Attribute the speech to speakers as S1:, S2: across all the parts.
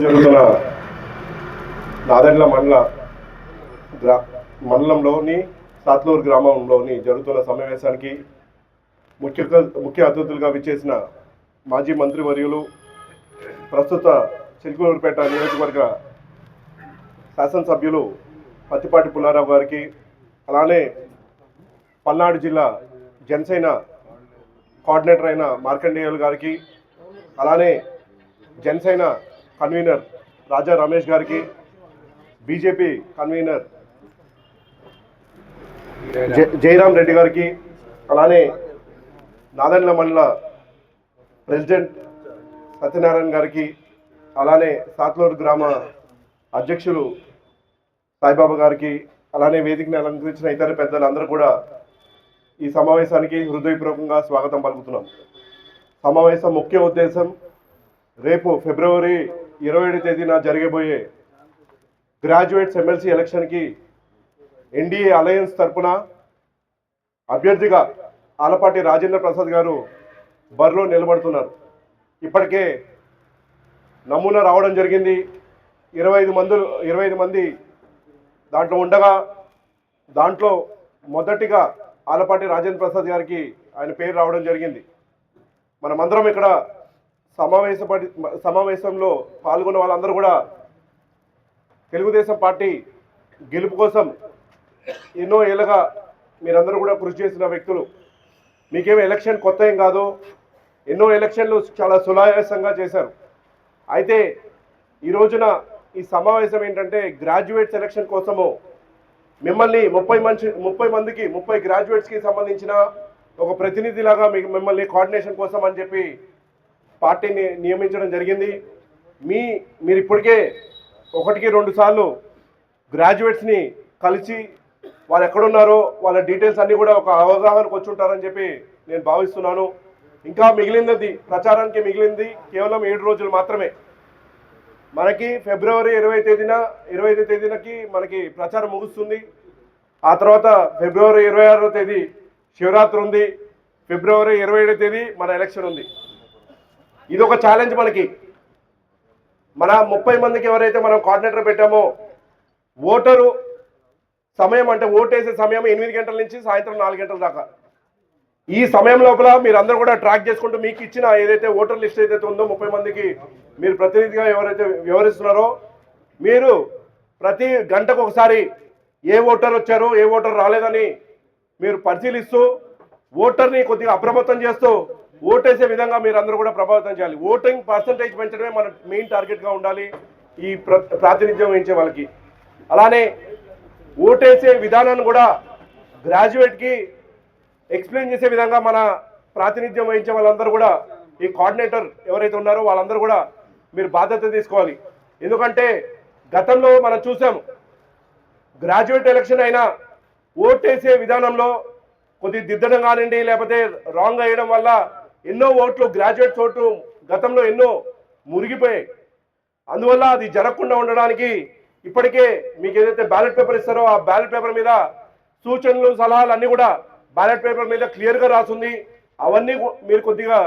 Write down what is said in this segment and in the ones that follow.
S1: జరుగుతున్న నాదెండ్ల మండల గ్రా మండలంలోని సాత్లూరు గ్రామంలోని జరుగుతున్న సమావేశానికి ముఖ్య ముఖ్య అతిథులుగా విచ్చేసిన మాజీ మంత్రివర్యులు ప్రస్తుత చిలుకూరుపేట నియోజకవర్గ శాసనసభ్యులు పత్తిపాటి పుల్లారావు గారికి అలానే పల్నాడు జిల్లా జనసేన కోఆర్డినేటర్ అయిన మార్కండేయులు గారికి అలానే జనసేన కన్వీనర్ రాజా రమేష్ గారికి బీజేపీ కన్వీనర్ జ- జయరాం రెడ్డి గారికి అలానే నాదెండ్ల మండల ప్రెసిడెంట్ సత్యనారాయణ గారికి అలానే సాత్లూరు గ్రామ అధ్యక్షులు సాయిబాబా గారికి అలానే వేదికని అలంకరించిన ఇతర పెద్దలందరూ కూడా ఈ సమావేశానికి హృదయపూర్వకంగా స్వాగతం పలుకుతున్నాం. సమావేశం ముఖ్య ఉద్దేశం రేపు ఫిబ్రవరి ఇరవై ఏడు తేదీన జరగబోయే గ్రాడ్యుయేట్స్ ఎమ్మెల్సీ ఎలక్షన్కి ఎన్డీఏ అలయన్స్ తరఫున అభ్యర్థిగా ఆలపాటి రాజేంద్ర ప్రసాద్ గారు బరిలో నిలబడుతున్నారు. ఇప్పటికే నమూనా రావడం జరిగింది. ఇరవై ఐదు మందులు ఇరవై ఐదు మంది దాంట్లో ఉండగా దాంట్లో మొదటిగా ఆలపాటి రాజేంద్ర ప్రసాద్ గారికి ఆయన పేరు రావడం జరిగింది. మనమందరం ఇక్కడ సమావేశపడి సమావేశంలో పాల్గొన్న వాళ్ళందరూ కూడా తెలుగుదేశం పార్టీ గెలుపు కోసం ఎన్నో ఏళ్ళగా మీరందరూ కూడా కృషి చేసిన వ్యక్తులు. మీకేమి ఎలక్షన్ కొత్త ఏం కాదు. ఎన్నో ఎలక్షన్లు చాలా సునాయాసంగా చేశారు. అయితే ఈ రోజున ఈ సమావేశం ఏంటంటే గ్రాడ్యుయేట్ సెలక్షన్ కోసము మిమ్మల్ని ముప్పై మంచి ముప్పై మందికి ముప్పై గ్రాడ్యుయేట్స్కి సంబంధించిన ఒక ప్రతినిధిలాగా మీకు మిమ్మల్ని కోఆర్డినేషన్ కోసం అని చెప్పి పార్టీని నియమించడం జరిగింది. మీ మీరు ఇప్పటికే ఒకటికి రెండు సార్లు గ్రాడ్యుయేట్స్ని కలిసి వాళ్ళు ఎక్కడున్నారో వాళ్ళ డీటెయిల్స్ అన్నీ కూడా ఒక అవగాహనకు వచ్చి ఉంటారని చెప్పి నేను భావిస్తున్నాను. ఇంకా మిగిలింది ప్రచారానికి మిగిలింది కేవలం ఏడు రోజులు మాత్రమే. మనకి ఫిబ్రవరి ఇరవై తేదీన ఇరవై ఐదు తేదీనకి మనకి ప్రచారం ముగుస్తుంది. ఆ తర్వాత ఫిబ్రవరి ఇరవై ఆరో తేదీ శివరాత్రి ఉంది. ఫిబ్రవరి ఇరవై ఏడో తేదీ మన ఎలక్షన్ ఉంది. ఇది ఒక ఛాలెంజ్ మనకి. మన ముప్పై మందికి ఎవరైతే మనం కోఆర్డినేటర్ పెట్టామో ఓటరు సమయం అంటే ఓటేసే సమయం ఎనిమిది గంటల నుంచి సాయంత్రం నాలుగు గంటల దాకా. ఈ సమయం లోపల మీరు అందరూ కూడా ట్రాక్ చేసుకుంటూ మీకు ఇచ్చిన ఏదైతే ఓటర్ లిస్ట్ ఏదైతే ఉందో ముప్పై మందికి మీరు ప్రతినిధిగా ఎవరైతే వివరిస్తున్నారో మీరు ప్రతి గంటకు ఒకసారి ఏ ఓటర్ వచ్చారో ఏ ఓటర్ రాలేదని మీరు పరిశీలిస్తూ ఓటర్ని కొద్దిగా అప్రమత్తం చేస్తూ ఓటేసే విధంగా మీరు అందరూ కూడా ప్రభావితం చేయాలి. ఓటింగ్ పర్సంటేజ్ పెంచడమే మన మెయిన్ టార్గెట్గా ఉండాలి. ఈ ప్ర- ప్రాతినిధ్యం వహించే వాళ్ళకి. అలానే ఓటేసే విధానాన్ని కూడా గ్రాడ్యుయేట్కి ఎక్స్ప్లెయిన్ చేసే విధంగా మన ప్రాతినిధ్యం వహించే వాళ్ళందరూ కూడా ఈ కోఆర్డినేటర్ ఎవరైతే ఉన్నారో వాళ్ళందరూ కూడా మీరు బాధ్యత తీసుకోవాలి. ఎందుకంటే గతంలో మనం చూసాము గ్రాడ్యుయేట్ ఎలక్షన్ అయినా ఓటేసే విధానంలో కొద్ది దిద్దడం కానివ్వండి లేకపోతే రాంగ్ వేయడం వల్ల ఎన్నో ఓట్లు గ్రాడ్యుయేట్స్ ఓట్లు గతంలో ఎన్నో మురిగిపోయాయి. అందువల్ల అది జరగకుండా ఉండడానికి ఇప్పటికే మీకు ఏదైతే బ్యాలెట్ పేపర్ ఇస్తారో ఆ బ్యాలెట్ పేపర్ మీద సూచనలు సలహాలు అన్నీ కూడా బ్యాలెట్ పేపర్ మీద క్లియర్గా రాస్తుంది అవన్నీ మీరు కొద్దిగా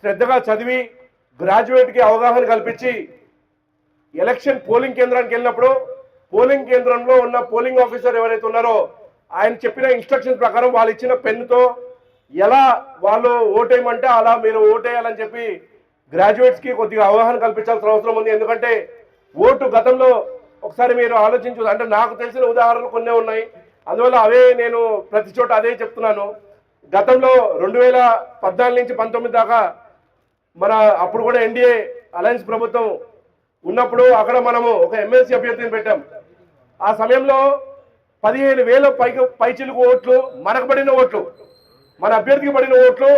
S1: శ్రద్ధగా చదివి గ్రాడ్యుయేట్కి అవగాహన కల్పించి ఎలక్షన్ పోలింగ్ కేంద్రానికి వెళ్ళినప్పుడు పోలింగ్ కేంద్రంలో ఉన్న పోలింగ్ ఆఫీసర్ ఎవరైతే ఉన్నారో ఆయన చెప్పిన ఇన్స్ట్రక్షన్స్ ప్రకారం వాళ్ళు ఇచ్చిన పెన్నుతో ఎలా వాళ్ళు ఓటేయమంటే అలా మీరు ఓటేయాలని చెప్పి గ్రాడ్యుయేట్స్కి కొద్దిగా అవగాహన కల్పించాల్సిన అవసరం ఉంది. ఎందుకంటే ఓటు గతంలో ఒకసారి మీరు ఆలోచించు అంటే నాకు తెలిసిన ఉదాహరణలు కొన్ని ఉన్నాయి. అందువల్ల అవే నేను ప్రతి చోట అదే చెప్తున్నాను. గతంలో రెండు వేల పద్నాలుగు నుంచి పంతొమ్మిది దాకా మన అప్పుడు కూడా ఎన్డీఏ అలయన్స్ ప్రభుత్వం ఉన్నప్పుడు అక్కడ మనము ఒక ఎమ్మెల్సీ అభ్యర్థిని పెట్టాం. ఆ సమయంలో పదిహేను వేల పైకి పైచిలుకు ఓట్లు మనకు పడిన ఓట్లు. మన అభ్యర్థికి పడిన ఓట్లు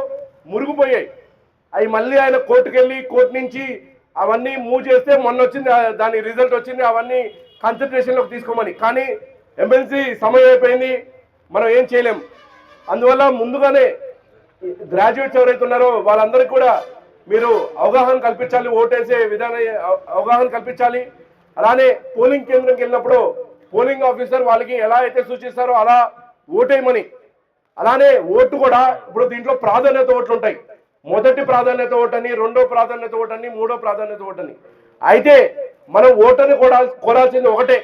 S1: మురిగిపోయాయి. అవి మళ్ళీ ఆయన కోర్టుకు వెళ్ళి కోర్టు నుంచి అవన్నీ మూవ్ చేస్తే మొన్న వచ్చింది దాని రిజల్ట్ వచ్చింది అవన్నీ కాన్సన్ట్రేషన్లోకి తీసుకోమని. కానీ ఎమ్మెల్సీ సమయం అయిపోయింది మనం ఏం చేయలేం. అందువల్ల ముందుగానే గ్రాడ్యుయేట్స్ ఎవరైతే ఉన్నారో వాళ్ళందరికీ కూడా మీరు అవగాహన కల్పించాలి ఓటేసే విధాన అవగాహన కల్పించాలి. అలానే పోలింగ్ కేంద్రంకి వెళ్ళినప్పుడు పోలింగ్ ఆఫీసర్ వాళ్ళకి ఎలా అయితే సూచిస్తారో అలా ఓటేయమని అలానే ఓటు కూడా ఇప్పుడు దీంట్లో ప్రాధాన్యత ఓట్లు ఉంటాయి. మొదటి ప్రాధాన్యత ఓటని రెండో ప్రాధాన్యత ఓటని మూడో ప్రాధాన్యత ఓటని. అయితే మనం ఓటని కూడా కోరాల్సింది ఒకటే.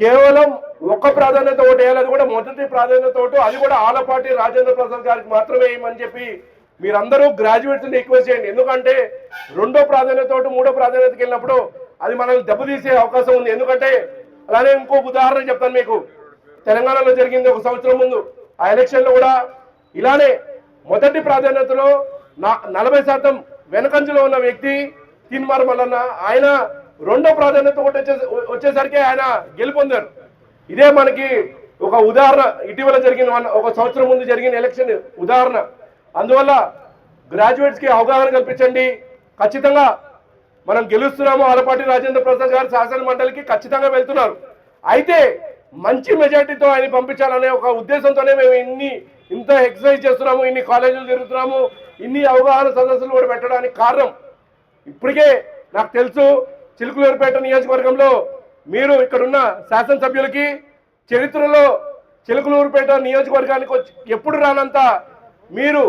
S1: కేవలం ఒక్క ప్రాధాన్యత ఓటు వేయాలి కూడా మొదటి ప్రాధాన్యత ఓటు అది కూడా ఆలపాటి రాజేంద్ర ప్రసాద్ గారికి మాత్రమే వేయమని చెప్పి మీరందరూ గ్రాడ్యుయేట్స్ రిక్వెస్ట్ చేయండి. ఎందుకంటే రెండో ప్రాధాన్యత ఓటు మూడో ప్రాధాన్యతకి వెళ్ళినప్పుడు అది మనల్ని దెబ్బతీసే అవకాశం ఉంది. ఎందుకంటే అలానే ఇంకొక ఉదాహరణ చెప్తాను మీకు. తెలంగాణలో జరిగింది ఒక సంవత్సరం ముందు. ఆ ఎలక్షన్లో కూడా ఇలానే మొదటి ప్రాధాన్యతలో నా నలభై శాతం వెనకంజలో ఉన్న వ్యక్తి తిన్మార్ మల్లన్న. ఆయన రెండో ప్రాధాన్యత ఒకటి వచ్చే వచ్చేసరికి ఆయన గెలుపొందారు. ఇదే మనకి ఒక ఉదాహరణ. ఇటీవల జరిగిన ఒక సంవత్సరం ముందు జరిగిన ఎలక్షన్ ఉదాహరణ. అందువల్ల గ్రాడ్యుయేట్స్కి అవగాహన కల్పించండి. ఖచ్చితంగా మనం గెలుస్తున్నాము. ఆలపాటి రాజేంద్ర ప్రసాద్ గారు శాసన మండలికి ఖచ్చితంగా వెళ్తున్నారు. అయితే మంచి మెజార్టీతో ఆయన పంపించాలనే ఒక ఉద్దేశంతోనే మేము ఇన్ని ఇంత ఎక్సర్సైజ్ చేస్తున్నాము ఇన్ని కాలేజీలు తిరుగుతున్నాము ఇన్ని అవగాహన సదస్సులు కూడా పెట్టడానికి కారణం. ఇప్పటికే నాకు తెలుసు చిలుకలూరుపేట నియోజకవర్గంలో మీరు ఇక్కడున్న శాసనసభ్యులకి చరిత్రలో చిలుకలూరుపేట నియోజకవర్గానికి వచ్చి ఎప్పుడు రానంత మీరు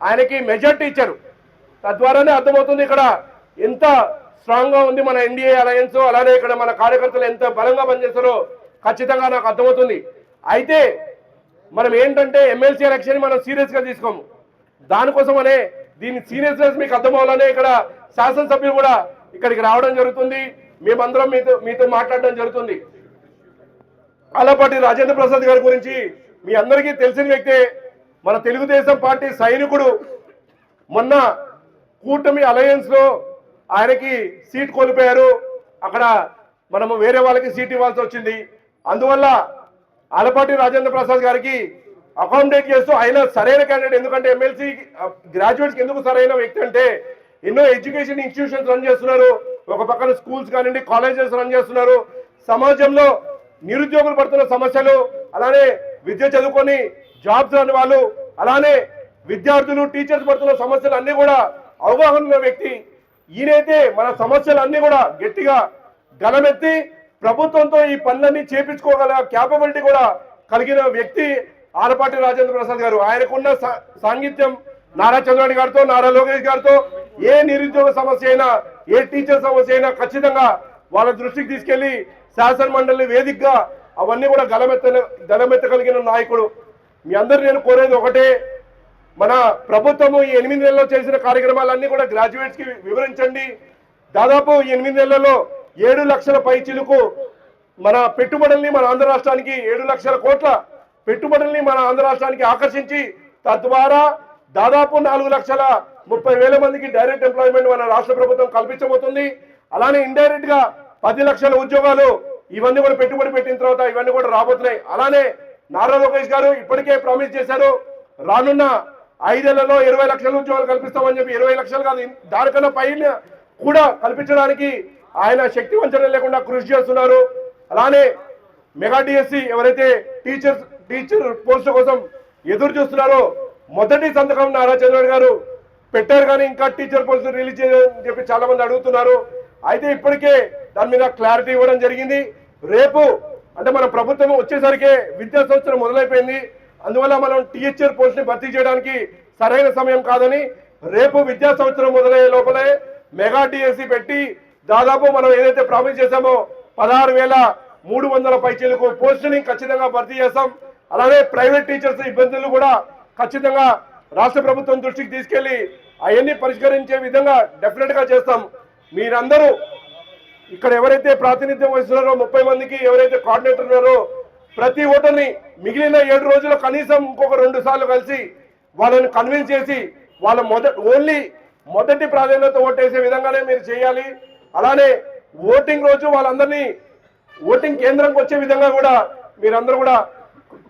S1: ఆయనకి మెజార్టీ ఇచ్చారు. తద్వారానే అర్థమవుతుంది ఇక్కడ ఎంత స్ట్రాంగ్గా ఉంది మన ఎన్డీఏ అలయన్స్ అలానే ఇక్కడ మన కార్యకర్తలు ఎంత బలంగా పనిచేస్తారో ఖచ్చితంగా నాకు అర్థమవుతుంది. అయితే మనం ఏంటంటే ఎమ్మెల్సీ ఎలక్షన్ మనం సీరియస్గా తీసుకోము. దానికోసమనే దీని సీరియస్నెస్ మీకు అర్థమవ్వాలనే ఇక్కడ శాసనసభ్యులు కూడా ఇక్కడికి రావడం జరుగుతుంది. మేమందరం మీతో మీతో మాట్లాడడం జరుగుతుంది. అలాపాటి రాజేంద్ర ప్రసాద్ గారి గురించి మీ అందరికీ తెలిసిన వ్యక్తే మన తెలుగుదేశం పార్టీ సైనికుడు. మొన్న కూటమి అలయన్స్లో ఆయనకి సీట్ కోల్పోయారు. అక్కడ మనము వేరే వాళ్ళకి సీట్ ఇవ్వాల్సి వచ్చింది. అందువల్ల ఆలపాటి రాజేంద్ర ప్రసాద్ గారికి అకామిడేట్ చేస్తూ ఆయన సరైన క్యాండిడేట్ ఎందుకంటే ఎమ్మెల్సీ గ్రాడ్యుయేట్స్ ఎందుకు సరైన వ్యక్తి అంటే ఎన్నో ఎడ్యుకేషన్ ఇన్స్టిట్యూషన్స్ రన్ చేస్తున్నారు. ఒక పక్కన స్కూల్స్ కానివ్వండి కాలేజెస్ రన్ చేస్తున్నారు. సమాజంలో నిరుద్యోగులు పడుతున్న సమస్యలు అలానే విద్య చదువుకొని జాబ్స్ రాని వాళ్ళు అలానే విద్యార్థులు టీచర్స్ పడుతున్న సమస్యలు అన్ని కూడా అవగాహన ఉన్న వ్యక్తి. ఈయనైతే మన సమస్యలు అన్ని కూడా గట్టిగా గలమెత్తి ప్రభుత్వంతో ఈ పనులన్నీ చేపించుకోగల క్యాపబిలిటీ కూడా కలిగిన వ్యక్తి ఆలపాటి రాజేంద్ర ప్రసాద్ గారు. ఆయనకున్న సా- సాంగిత్యం నారా చంద్రబాబు గారితో నారా లోకేష్ గారితో ఏ నిరుద్యోగ సమస్య అయినా ఏ టీచర్ సమస్య అయినా ఖచ్చితంగా వాళ్ళ దృష్టికి తీసుకెళ్ళి శాసన మండలి వేదికగా అవన్నీ కూడా గలమెత్త గలమెత్తగలిగిన నాయకుడు. మీ అందరు నేను కోరేది ఒకటే మన ప్రభుత్వము ఈ ఎనిమిది నెలల్లో చేసిన కార్యక్రమాలన్నీ కూడా గ్రాడ్యుయేట్స్కి వివరించండి. దాదాపు ఎనిమిది నెలల్లో ఏడు లక్షల పై చిలుకు మన పెట్టుబడుల్ని మన ఆంధ్ర రాష్ట్రానికి ఏడు లక్షల కోట్ల పెట్టుబడుల్ని మన ఆంధ్ర రాష్ట్రానికి ఆకర్షించి తద్వారా దాదాపు నాలుగు లక్షల ముప్పై వేల మందికి డైరెక్ట్ ఎంప్లాయ్మెంట్ మన రాష్ట్ర ప్రభుత్వం కల్పించబోతుంది. అలానే ఇండైరెక్ట్గా పది లక్షల ఉద్యోగాలు ఇవన్నీ కూడా పెట్టుబడి పెట్టిన తర్వాత ఇవన్నీ కూడా రాబోతున్నాయి. అలానే నారా లోకేష్ గారు ఇప్పటికే ప్రామిస్ చేశారు రానున్న ఐదేళ్ళలో ఇరవై లక్షల ఉద్యోగాలు కల్పిస్తామని చెప్పి ఇరవై లక్షలు కాదు దానికన్నా పైన కూడా కల్పించడానికి ఆయన శక్తి వంచన లేకుండా కృషి చేస్తున్నారు. అలానే మెగా డిఎస్సి ఎవరైతే టీచర్స్ టీచర్ పోస్ట్ కోసం ఎదురు చూస్తున్నారో మొదటి సంతకం నారా చంద్రబాబు గారు పెట్టారు కానీ ఇంకా టీచర్ పోస్టు రిలీజ్ చేయని చెప్పి చాలా మంది అడుగుతున్నారు. అయితే ఇప్పటికే దాని మీద క్లారిటీ ఇవ్వడం జరిగింది. రేపు అంటే మన ప్రభుత్వం వచ్చేసరికి విద్యా సంవత్సరం మొదలైపోయింది. అందువల్ల మనం టీచర్ పోస్ట్ని భర్తీ చేయడానికి సరైన సమయం కాదని రేపు విద్యా సంవత్సరం మొదలయ్యే లోపలే మెగా డిఎస్సి పెట్టి దాదాపు మనం ఏదైతే ప్రామిస్ చేశామో పదహారు వేల మూడు వందల పైచీలకు పోస్టుని ఖచ్చితంగా భర్తీ చేస్తాం. అలాగే ప్రైవేట్ టీచర్స్ ఇబ్బందులు కూడా ఖచ్చితంగా రాష్ట్ర ప్రభుత్వం దృష్టికి తీసుకెళ్ళి అవన్నీ పరిష్కరించే విధంగా డెఫినెట్గా చేస్తాం. మీరందరూ ఇక్కడ ఎవరైతే ప్రాతినిధ్యం వహిస్తున్నారో ముప్పై మందికి ఎవరైతే కోఆర్డినేటర్ ఉన్నారో ప్రతి ఓటర్ని మిగిలిన ఏడు రోజుల్లో కనీసం ఇంకొక రెండు సార్లు కలిసి వాళ్ళని కన్విన్స్ చేసి వాళ్ళ మొదటి ఓన్లీ మొదటి ప్రాధాన్యత ఓటేసే విధంగానే మీరు చేయాలి. అలానే ఓటింగ్ రోజు వాళ్ళందరినీ ఓటింగ్ కేంద్రంకి వచ్చే విధంగా కూడా మీరందరూ కూడా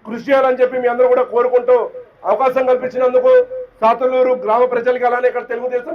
S1: కృషి చేయాలని చెప్పి మీ అందరూ కూడా కోరుకుంటూ అవకాశం కల్పించినందుకు సాతులూరు గ్రామ ప్రజలకి అలానే ఇక్కడ తెలుగుదేశం